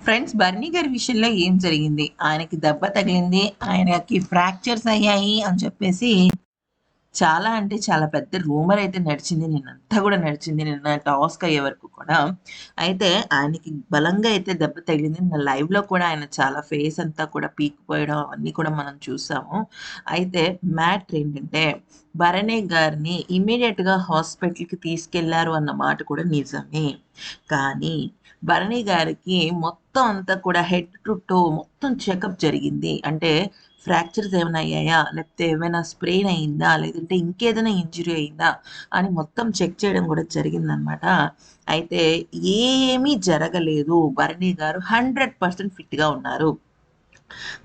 Friends బర్నీ గారి విషయంలో ఏం జరిగింది? ఆయనకి దెబ్బ తగిలింది ఆయనకి ఫ్రాక్చర్స్ అయ్యాయి అని చెప్పేసి చాలా అంటే చాలా పెద్ద రూమర్ అయితే నడిచింది నిన్నంతా కూడా నడిచింది నిన్న టాస్క్ అయ్యే వరకు కూడా. అయితే ఆయనకి బలంగా అయితే దెబ్బ తగిలింది నిన్న లైవ్లో కూడా ఆయన చాలా ఫేస్ అంతా కూడా పీకిపోయడం అవన్నీ కూడా మనం చూసాము. అయితే మ్యాటర్ ఏంటంటే భరణే గారిని ఇమీడియట్గా హాస్పిటల్కి తీసుకెళ్ళారు అన్న మాట కూడా నిజమే. కానీ భరణి గారికి మొత్తం అంతా కూడా హెడ్ టు టో మొత్తం చెకప్ జరిగింది. అంటే ఫ్రాక్చర్స్ ఏమైనా అయ్యాయా? లేకపోతే ఏమైనా స్ప్రెయిన్ అయిందా? లేదంటే ఇంకేదైనా ఇంజురీ అయిందా? అని మొత్తం చెక్ చేయడం కూడా జరిగిందనమాట అయితే ఏమీ జరగలేదు. భరణి గారు హండ్రెడ్ పర్సెంట్ ఫిట్గా ఉన్నారు.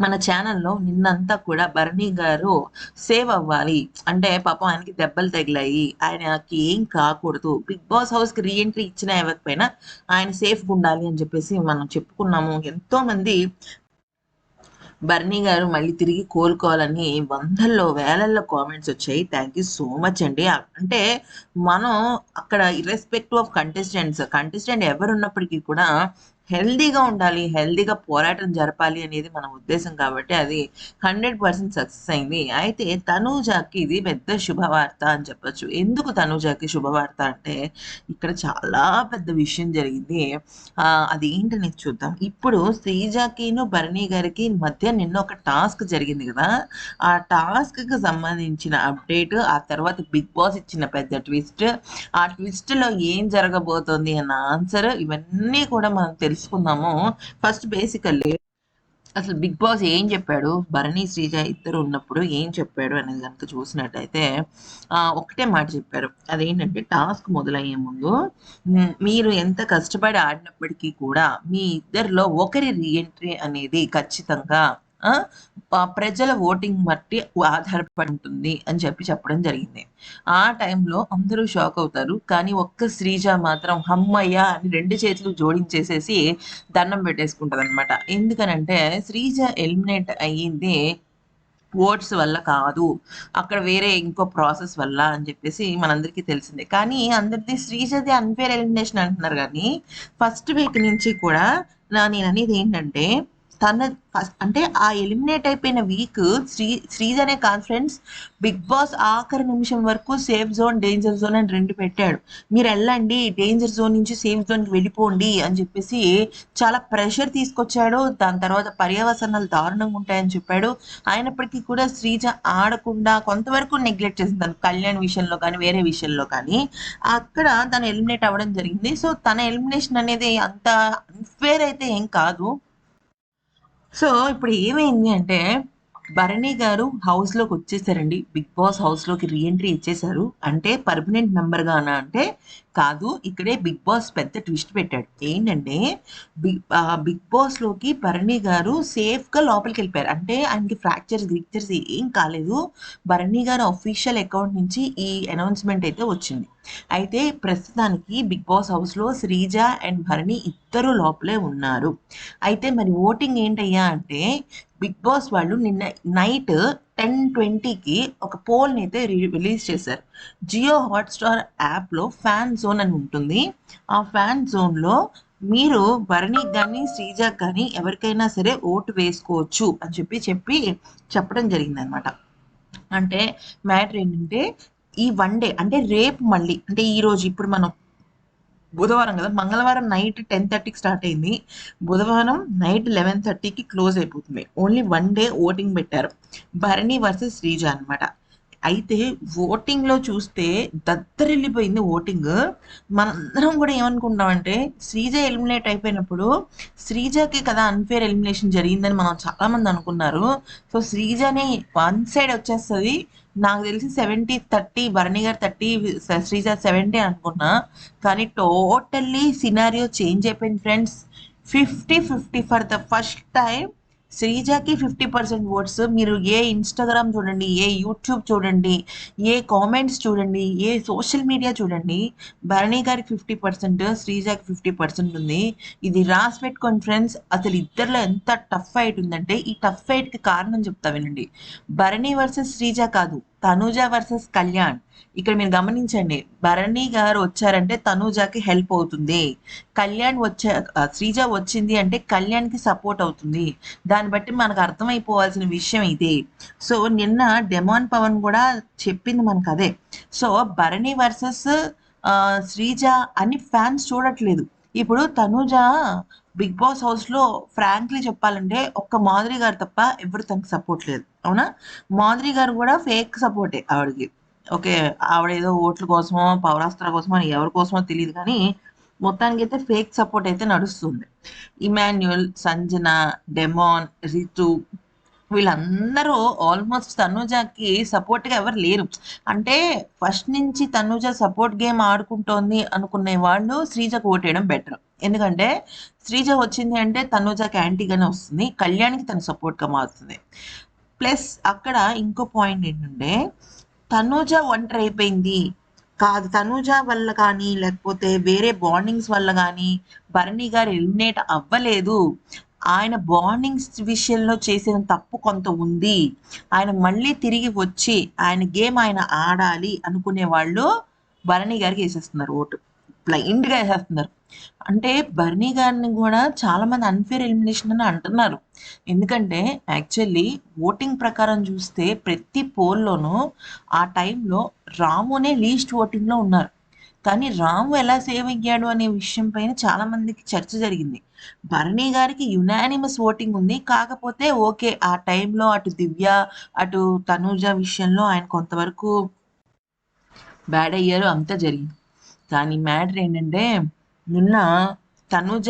మన ఛానల్లో నిన్నంతా కూడా భరణి గారు సేవ్ అవ్వాలి. అంటే పాపం ఆయనకి దెబ్బలు తగిలాయి. ఆయనకి ఏం కాకూడదు. బిగ్ బాస్ హౌస్కి రీఎంట్రీ ఇచ్చినా ఇవ్వకపోయినా ఆయన సేఫ్గా ఉండాలి అని చెప్పేసి మనం చెప్పుకున్నాము. ఎంతో మంది బర్నీ గారు మళ్ళీ తిరిగి కోలుకోవాలని వందల్లో వేలల్లో కామెంట్స్ వచ్చాయి. థ్యాంక్ యూ సో మచ్ అండి. అంటే మనం అక్కడ ఇర్రెస్పెక్టివ్ ఆఫ్ కంటెస్టెంట్స్ కంటెస్టెంట్ ఎవరు ఉన్నప్పటికీ కూడా హెల్దీగా ఉండాలి హెల్దీగా పోరాటం జరపాలి అనేది మన ఉద్దేశం కాబట్టి అది హండ్రెడ్ పర్సెంట్ సక్సెస్ అయింది. అయితే తనూజాకి ఇది పెద్ద శుభవార్త అని చెప్పొచ్చు. ఎందుకు తనూజాకి శుభవార్త అంటే ఇక్కడ చాలా పెద్ద విషయం జరిగింది. ఆ, అది ఏంటనేది చూద్దాం. ఇప్పుడు శ్రీజాకిను భరణి గారికి మధ్య నిన్న ఒక టాస్క్ జరిగింది కదా. ఆ టాస్క్కి సంబంధించిన అప్డేట్ ఆ తర్వాత బిగ్ బాస్ ఇచ్చిన పెద్ద ట్విస్ట్. ఆ ట్విస్ట్లో ఏం జరగబోతోంది అన్న ఆన్సర్ ఇవన్నీ కూడా మనం తెలుసుకుందాము. ఫస్ట్ బేసికల్లీ అసలు బిగ్ బాస్ ఏం చెప్పాడు? భరణి శ్రీజ ఇద్దరు ఉన్నప్పుడు ఏం చెప్పాడు అనేది కనుక చూసినట్టయితే ఒకటే మాట చెప్పారు. అదేంటంటే టాస్క్ మొదలయ్యే ముందు మీరు ఎంత కష్టపడి ఆడినప్పటికీ కూడా మీ ఇద్దరిలో ఒకరి రీఎంట్రీ అనేది ఖచ్చితంగా ప్రజల ఓటింగ్ బట్టి ఆధారపడి ఉంటుంది అని చెప్పి చెప్పడం జరిగింది. ఆ టైంలో అందరూ షాక్ అవుతారు. కానీ ఒక్క శ్రీజ మాత్రం హమ్మయ్య అని రెండు చేతులు జోడించేసేసి దండం పెట్టేసుకుంటది అనమాట ఎందుకనంటే శ్రీజ ఎలిమినేట్ అయ్యింది ఓట్స్ వల్ల కాదు. అక్కడ వేరే ఇంకో ప్రాసెస్ వల్ల అని చెప్పేసి మనందరికీ తెలిసిందే. కానీ అందరిది శ్రీజది అన్ఫేర్ ఎలిమినేషన్ అంటున్నారు కానీ ఫస్ట్ వీక్ నుంచి కూడా నా నేను అనేది ఏంటంటే తన అంటే ఆ ఎలిమినేట్ అయిపోయిన వీక్ శ్రీ శ్రీజనే కాన్ఫరెన్స్ బిగ్ బాస్ ఆఖరి నిమిషం వరకు సేఫ్ జోన్ డేంజర్ జోన్ అని రెండు పెట్టాడు. మీరు వెళ్ళండి డేంజర్ జోన్ నుంచి సేఫ్ జోన్కి వెళ్ళిపోండి అని చెప్పేసి చాలా ప్రెషర్ తీసుకొచ్చాడు. దాని తర్వాత పర్యవసనాలు దారుణంగా ఉంటాయని చెప్పాడు. అయినప్పటికీ కూడా శ్రీజ ఆడకుండా కొంతవరకు నెగ్లెక్ట్ చేసింది తను కళ్యాణ్ విషయంలో కానీ వేరే విషయంలో కానీ. అక్కడ తను ఎలిమినేట్ అవ్వడం జరిగింది. సో తన ఎలిమినేషన్ అనేది అంత అన్ఫేర్ అయితే ఏం కాదు. సో ఇప్పుడు ఏమైంది అంటే భరణి గారు హౌస్లోకి వచ్చేసారండి. బిగ్ బాస్ హౌస్లోకి రీఎంట్రీ ఇచ్చేశారు. అంటే పర్మనెంట్ మెంబర్ గానా అంటే కాదు ఇక్కడే బిగ్ బాస్ పెద్ద ట్విస్ట్ పెట్టాడు. ఏంటంటే బిగ్ బిగ్ బాస్లోకి భరణి గారు సేఫ్గా లోపలికి వెళ్ళిపోయారు. అంటే ఆయనకి ఫ్రాక్చర్స్ గ్రిక్చర్స్ ఏం కాలేదు. భరణి గారు అఫీషియల్ అకౌంట్ నుంచి ఈ అనౌన్స్మెంట్ అయితే వచ్చింది. అయితే ప్రస్తుతానికి బిగ్ బాస్ హౌస్లో శ్రీజ అండ్ భరణి ఇద్దరు లోపలే ఉన్నారు. అయితే మరి ఓటింగ్ ఏంటయ్యా అంటే బిగ్ బాస్ వాళ్ళు నిన్న నైట్ టెన్ ట్వంటీకి ఒక పోల్ని అయితే రిలీజ్ చేశారు. జియో హాట్స్టార్ యాప్లో ఫ్యాన్ జోన్ అని ఉంటుంది. ఆ ఫ్యాన్ జోన్లో మీరు భరణికి కానీ శ్రీజాకి కానీ ఎవరికైనా సరే ఓటు వేసుకోవచ్చు అని చెప్పి చెప్పి చెప్పడం జరిగిందనమాట అంటే మ్యాటర్ ఏంటంటే ఈ వన్ డే అంటే రేపు మళ్ళీ అంటే ఈరోజు ఇప్పుడు మనం బుధవారం కదా మంగళవారం నైట్ టెన్ థర్టీకి స్టార్ట్ అయింది. బుధవారం నైట్ లెవెన్ థర్టీకి క్లోజ్ అయిపోతుంది. ఓన్లీ వన్ డే ఓటింగ్ పెట్టారు. భరణి వర్సెస్ శ్రీజ అనమాట అయితే ఓటింగ్లో చూస్తే దద్దరిల్లిపోయింది ఓటింగ్ మనందరం కూడా ఏమనుకుంటామంటే శ్రీజ ఎలిమినేట్ అయిపోయినప్పుడు శ్రీజకి కదా అన్ఫేర్ ఎలిమినేషన్ జరిగిందని మనం చాలా మంది అనుకున్నారు. సో శ్రీజనే వన్ సైడ్ వచ్చేస్తుంది. నాకు తెలిసి seventy thirty Bharani garu thirty Sreeja seventy అనుకున్నా. కానీ టోటల్లీ సినారియో చేంజ్ అయిపోయింది friends fifty fifty for the first time శ్రీజాకి fifty percent votes. మీరు ఏ ఇన్స్టాగ్రామ్ చూడండి ఏ యూట్యూబ్ చూడండి ఏ కామెంట్స్ చూడండి ఏ సోషల్ మీడియా చూడండి భరణి గారికి ఫిఫ్టీ పర్సెంట్ శ్రీజాకి ఫిఫ్టీ పర్సెంట్ ఉంది. ఇది రాసి పెట్టుకోండి ఫ్రెండ్స్. అసలు ఇద్దరిలో ఎంత టఫ్ ఫైట్ ఉందంటే ఈ టఫ్ ఫైట్కి కారణం చెప్తా వినండి. భరణి వర్సెస్ శ్రీజ కాదు. తనూజ వర్సెస్ కళ్యాణ్. ఇక్కడ మీరు గమనించండి భరణి గారు వచ్చారంటే తనూజకి హెల్ప్ అవుతుంది. కళ్యాణ్ వచ్చే శ్రీజ వచ్చింది అంటే కళ్యాణ్కి సపోర్ట్ అవుతుంది. దాన్ని బట్టి మనకు అర్థమైపోవాల్సిన విషయం ఇది. సో నిన్న డెమాన్ పవన్ కూడా చెప్పింది మనకు అదే. సో భరణి వర్సెస్ శ్రీజ అని ఫ్యాన్స్ చూడట్లేదు. ఇప్పుడు తనూజ బిగ్ బాస్ హౌస్లో ఫ్రాంక్లీ చెప్పాలంటే ఒక్క మాధురి గారు తప్ప ఎవరు తనకు సపోర్ట్ లేదు. అవునా? మాధురి గారు కూడా ఫేక్ సపోర్టే ఆవిడకి. ఓకే ఆవిడ ఏదో ఓట్ల కోసమో పౌరాస్త్ర కోసమో అని ఎవరి కోసమో తెలియదు కానీ మొత్తానికి అయితే ఫేక్ సపోర్ట్ అయితే నడుస్తుంది. ఇమాన్యుయల్ సంజన డెమాన్ రితు వీళ్ళందరూ ఆల్మోస్ట్ తనుజకి సపోర్ట్గా ఎవరు లేరు. అంటే ఫస్ట్ నుంచి తనుజ సపోర్ట్ గేమ్ ఆడుకుంటోంది అనుకునే వాళ్ళు శ్రీజకు ఓటేయడం బెటర్ ఎందుకంటే శ్రీజ వచ్చింది అంటే తనుజకి యాంటీగానే వస్తుంది. కళ్యాణ్కి తన సపోర్ట్గా మారుతుంది. ప్లస్ అక్కడ ఇంకో పాయింట్ ఏంటంటే తనూజ ఒంటరి అయిపోయింది. కాదు తనూజ వల్ల కానీ లేకపోతే వేరే బాండింగ్స్ వల్ల కానీ భరణి గారు ఎలిమినేట్ అవ్వలేదు. ఆయన బాండింగ్స్ విషయంలో చేసిన తప్పు కొంత ఉంది. ఆయన మళ్ళీ తిరిగి వచ్చి ఆయన గేమ్ ఆయన ఆడాలి అనుకునే వాళ్ళు భరణి గారికి వేసేస్తున్నారు ఓటు. బ్లైండ్గా వేసేస్తున్నారు. అంటే బర్నీ గారిని కూడా చాలా మంది అన్ఫేర్ ఎలిమినేషన్ అని అంటున్నారు. ఎందుకంటే యాక్చువల్లీ ఓటింగ్ ప్రకారం చూస్తే ప్రతి పోల్లోనూ ఆ టైంలో రామునే లీస్ట్ ఓటింగ్లో ఉన్నారు. కానీ రాము ఎలా సేవ్ అయ్యాడు అనే విషయం పైన చాలా మందికి చర్చ జరిగింది. భరణి గారికి యునానిమస్ ఓటింగ్ ఉంది. కాకపోతే ఓకే ఆ టైంలో అటు దివ్య అటు తనూజ విషయంలో ఆయన కొంతవరకు బ్యాడ్ అయ్యారు అంతా జరిగింది. కానీ మ్యాటర్ ఏంటంటే నిన్న తనుజ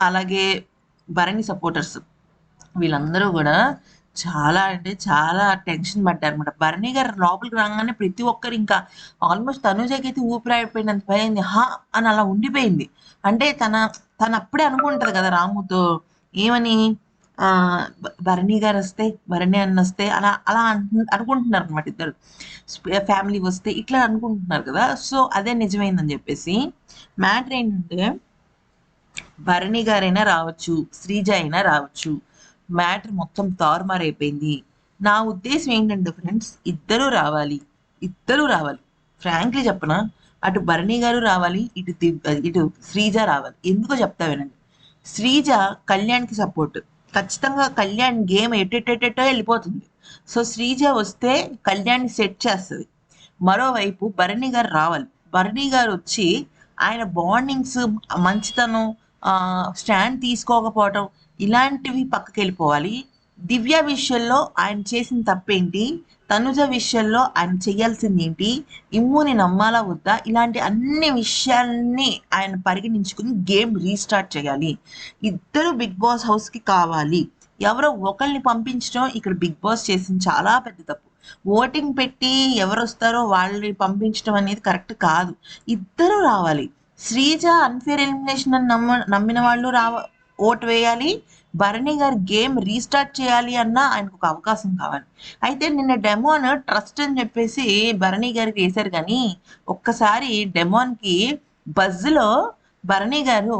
అలాగే భరణి సపోర్టర్స్ వీళ్ళందరూ కూడా చాలా అంటే చాలా టెన్షన్ పడ్డారనమాట భరణి గారు లోపలికి రాగానే ప్రతి ఒక్కరు ఇంకా ఆల్మోస్ట్ తనుజకి అయితే ఊపిరాడిపోయినంత భయంది హా! అని అలా ఉండిపోయింది. అంటే తన తను అప్పుడే అనుకుంటది కదా రాముతో ఏమని? భరణి గారు వస్తే భరణి అన్న వస్తే అలా అలా అనుకుంటున్నారు అనమాట ఇద్దరు. ఫ్యామిలీ వస్తే ఇట్లా అనుకుంటున్నారు కదా. సో అదే నిజమైందని చెప్పేసి మ్యాటర్ ఏంటంటే భరణి గారైనా రావచ్చు శ్రీజ అయినా రావచ్చు మ్యాటర్ మొత్తం తారుమారైపోయింది. నా ఉద్దేశం ఏంటంటే ఫ్రెండ్స్ ఇద్దరు రావాలి ఇద్దరు రావాలి. ఫ్రాంక్లీ చెప్పనా అటు భరణి గారు రావాలి ఇటు ఇటు శ్రీజ రావాలి. ఎందుకో చెప్తా వినండి. శ్రీజ కళ్యాణ్కి సపోర్ట్. ఖచ్చితంగా కళ్యాణ్ గేమ్ ఎటెటెటెటో వెళ్ళిపోతుంది. సో శ్రీజ వస్తే కళ్యాణ్ సెట్ చేస్తుంది. మరోవైపు భరణి గారు రావాలి. భరణి గారు వచ్చి ఆయన బాండింగ్స్ మంచితనం స్టాండ్ తీసుకోకపోవటం ఇలాంటివి పక్కకి వెళ్ళిపోవాలి దివ్య విషయంలో ఆయన చేసిన తప్పేంటి? తనుజ విషయంలో ఆయన చేయాల్సింది ఏంటి ఇమ్ముని నమ్మాలా వద్దా? ఇలాంటి అన్ని విషయాల్ని ఆయన పరిగణించుకుని గేమ్ రీస్టార్ట్ చేయాలి. ఇద్దరు బిగ్ బాస్ హౌస్కి కావాలి. ఎవరో ఒకరిని పంపించడం ఇక్కడ బిగ్ బాస్ చేసిన చాలా పెద్ద తప్పు. ఓటింగ్ పెట్టి ఎవరు వస్తారో వాళ్ళని పంపించడం అనేది కరెక్ట్ కాదు. ఇద్దరు రావాలి. శ్రీజ అన్ఫేర్ ఎలిమినేషన్ అని నమ్మ నమ్మిన వాళ్ళు రావ ఓటు వేయాలి. భరణి గారి గేమ్ రీస్టార్ట్ చేయాలి అన్న ఆయనకు ఒక అవకాశం కావాలి. అయితే నిన్న డెమోన్ ట్రస్ట్ అని చెప్పేసి భరణి గారికి వేశారు కానీ ఒక్కసారి డెమోన్కి బజ్లో భరణి గారు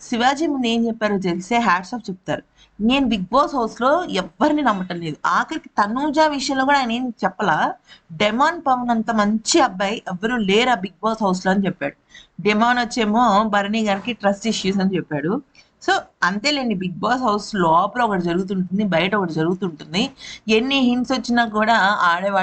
శివాజీ ముందు ఏం చెప్పారో తెలిసే హ్యాట్స్ ఆఫ్ చెప్తారు. నేను బిగ్ బాస్ హౌస్లో ఎవరిని నమ్మటం లేదు. ఆఖరికి తనూజ విషయంలో కూడా ఆయన ఏం చెప్పలా? డెమాన్ పవన్ అంత మంచి అబ్బాయి ఎవరు లేరు ఆ బిగ్ బాస్ హౌస్లో అని చెప్పాడు. డెమాన్ వచ్చేమో భరణి గారికి ట్రస్ట్ ఇష్యూస్ అని చెప్పాడు. సో అంతేలేండి బిగ్ బాస్ హౌస్ లోపల ఒకటి జరుగుతుంటుంది బయట ఒకటి జరుగుతుంటుంది. ఎన్ని హింట్స్ వచ్చినా కూడా ఆడేవాళ్ళు